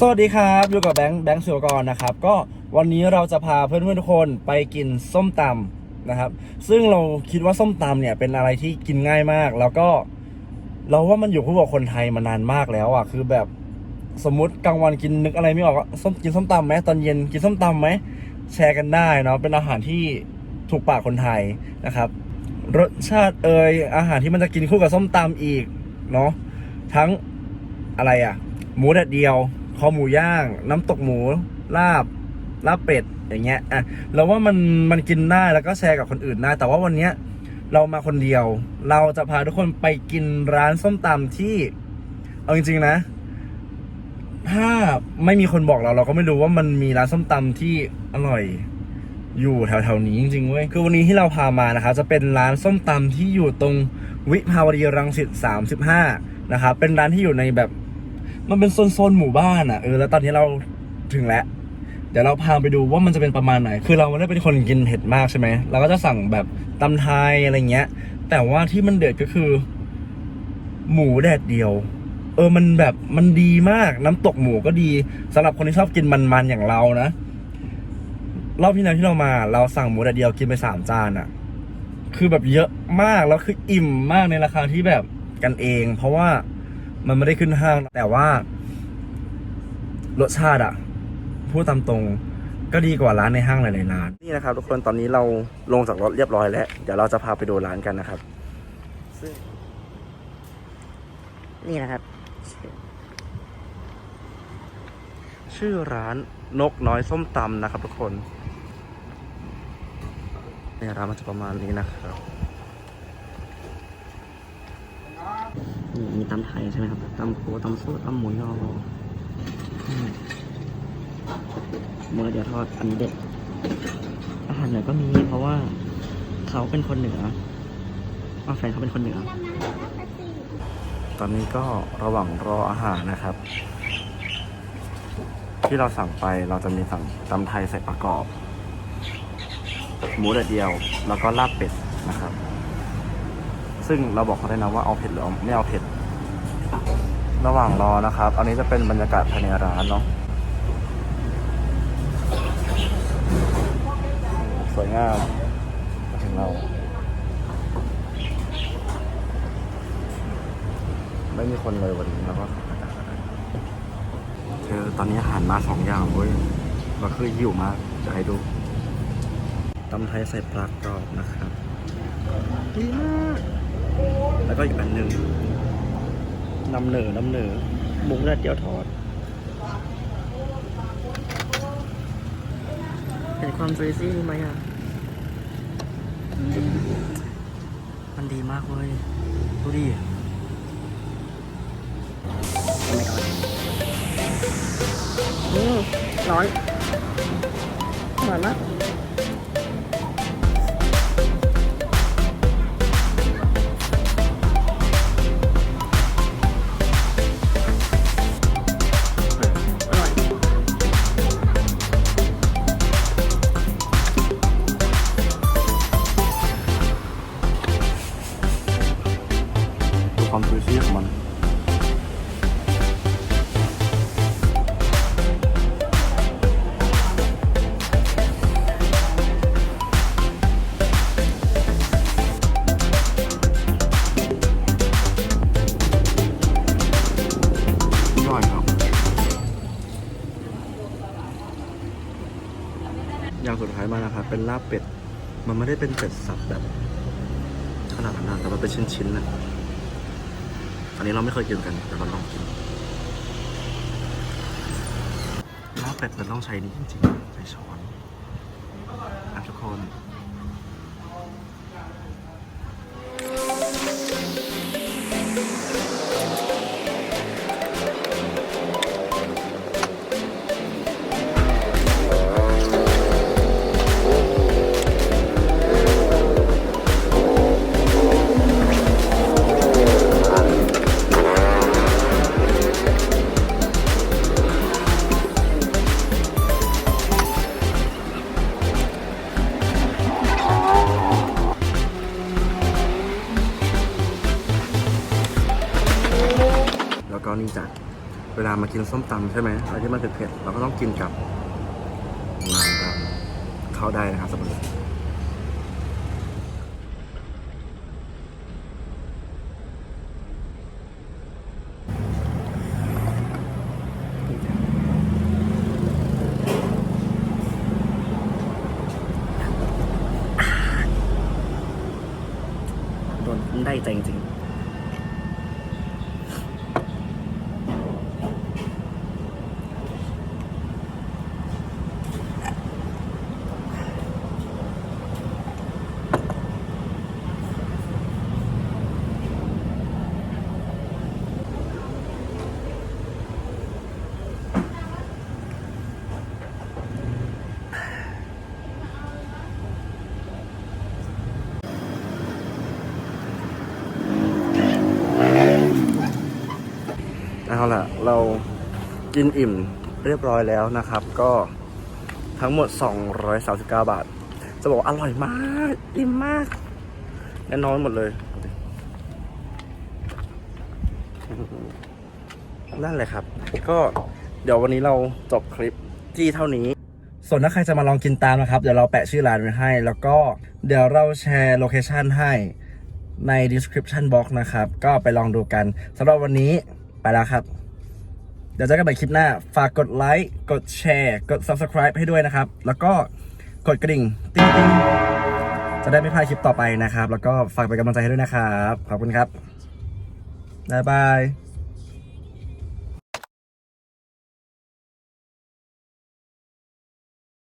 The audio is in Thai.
สวัสดีครับอยู่กับแบงค์แบงค์สุวกรนะครับก็วันนี้เราจะพาเพื่อนๆทุกคนไปกินส้มตำนะครับ ซึ่งเราคิดว่าส้มตำเนี่ยเป็นอะไรที่กินง่ายมาก แล้วก็เราว่ามันอยู่คู่กับคนไทยมานานมากแล้วอะคือแบบสมมุติกลางวันกินนึกอะไรไม่ออกส้มกินส้มตำไหมตอนเย็นกินส้มตำไหมแชร์กันได้เนาะเป็นอาหารที่ถูกปากคนไทยนะครับ รสชาติเอยอาหารที่มันจะกินคู่กับส้มตำอีกเนาะทั้งอะไรอะหมูแดดเดียว คอหมูย่าง น้ำตกหมูลาบลาบเป็ดอย่างเงี้ยอะเราว่ามันมันกินได้แล้วก็แชร์กับคนอื่นได้แต่ว่าวันเนี้ยเรามาคนเดียว เราจะพาทุกคนไปกินร้านส้มตำที่ เอาจริงๆนะ ถ้าไม่มีคนบอกเรา เราก็ไม่รู้ว่ามันมีร้านส้มตำที่อร่อย อยู่แถวๆนี้จริงๆเว้ยคือวันนี้ที่เราพามานะครับจะเป็นร้านส้มตำที่อยู่ตรงวิภาวดีรังสิต35นะครับเป็นร้านที่อยู่ในแบบ มันเป็นโซนๆหมู่บ้านอะเออแล้วตอนนี้เราถึงแล้วเดี๋ยวเราพาไปดูว่ามันจะเป็นประมาณไหน คือเราไม่ได้เป็นคนกินเผ็ดมากใช่ไหมเราก็จะสั่งแบบตำไทยอะไรเงี้ย แต่ว่าที่มันเด็ดก็คือ หมูแดดเดียว เออมันแบบมันดีมากน้ำตกหมูก็ดีสำหรับคนที่ชอบกินมันๆอย่างเรานะรอบที่แล้วที่เรามา เราสั่งหมูแดดเดียวกินไปสามจานอะ คือแบบเยอะมากแล้วคืออิ่มมากในราคาที่แบบกันเอง เพราะว่า มันไม่ได้ขึ้นห้าง แต่ว่ารสชาติอะพูดตามตรงก็ดีกว่าร้านในห้างหลายๆร้าน นี่นะครับทุกคนตอนนี้เราลงจากรถเรียบร้อยแล้ว เดี๋ยวเราจะพาไปดูร้านกันนะครับนี่นะครับ ชื่อร้านนกน้อยส้มตำนะครับทุกคนเนี่ยร้านมันจะประมาณนี้นะครับ นี่มีตำไทยใช่ไหมครับตำปูตำสู้ตำหมูยออืมหมูเดี๋ยวทอดอันนี้เด็ด อาหารเหนือก็มีเพราะว่าเขาเป็นคนเหนือว่าแฟนเขาเป็นคนเหนือ ตอนนี้ก็ระหว่างรออาหารนะครับ ที่เราสั่งไปเราจะมีสั่งตำไทยใส่ประกอบ หมูแดดเดียว แล้วก็ลาบเป็ดนะครับ ซึ่งเราบอกเขาได้นะว่าเอาเผ็ดหรือไม่เอาเผ็ด ระหว่างรอนะครับ อันนี้จะเป็นบรรยากาศภายในร้านเนาะสวยงามมาถึงเรา ไม่มีคนเลยวันนี้แล้วก็เธอตอนนี้อาหารมาสองอย่างเว้ยก็คือหิวมากจะให้ดูตำไทยใส่ปลากรอบนะครับดีมาก แล้วก็อีกอันหนึ่งนำเหนือนำเหนือหมูแดดเดียวทอด เห็นความจุยซี่ไหมอะ มันดีมากเว้ยดูดิอืมร้อนหวานมาก ความจุยซี่ของมันอร่อยครับอย่างสุดท้ายมานะครับเป็นลาบเป็ด มันไม่ได้เป็นเป็ดสับแบบขนาดนั้นแต่มันเป็นชิ้นๆนะ อันนี้เราไม่เคยกินกันแต่เราลองกินลาบเป็ดมันต้องใช้นี่จริงๆใช้ช้อนอะทุกคน ก็นี่จ้ะเวลามากินส้มตำใช่ไหมอะไรที่มันเผ็ดๆเราก็ต้องกินกับน้ำดำเข้าได้นะครับสำหรับโดนได้ใจจริง เอาล่ะ เรากินอิ่มเรียบร้อยแล้วนะครับ ก็ทั้งหมด 239 บาท จะบอกอร่อยมาก อิ่มมากแน่นอนหมดเลย นั่นแหละครับ ก็เดี๋ยววันนี้เราจบคลิปที่เท่านี้ ส่วนถ้าใครจะมาลองกินตามนะครับ เดี๋ยวเราแปะชื่อร้านไว้ให้ แล้วก็เดี๋ยวเราแชร์โลเคชันให้ใน description box นะครับ ก็ไปลองดูกันสำหรับวันนี้ ไปแล้วครับ เดี๋ยวเจอกันใหม่คลิปหน้า ฝากกดไลค์ กดแชร์ กด subscribe ให้ด้วยนะครับ แล้วก็กดกระดิ่ง ติ๊งติ๊งจะได้ไม่พลาดคลิปต่อไปนะครับ แล้วก็ฝากเป็นกำลังใจให้ด้วยนะครับ ขอบคุณครับ บ๊ายบาย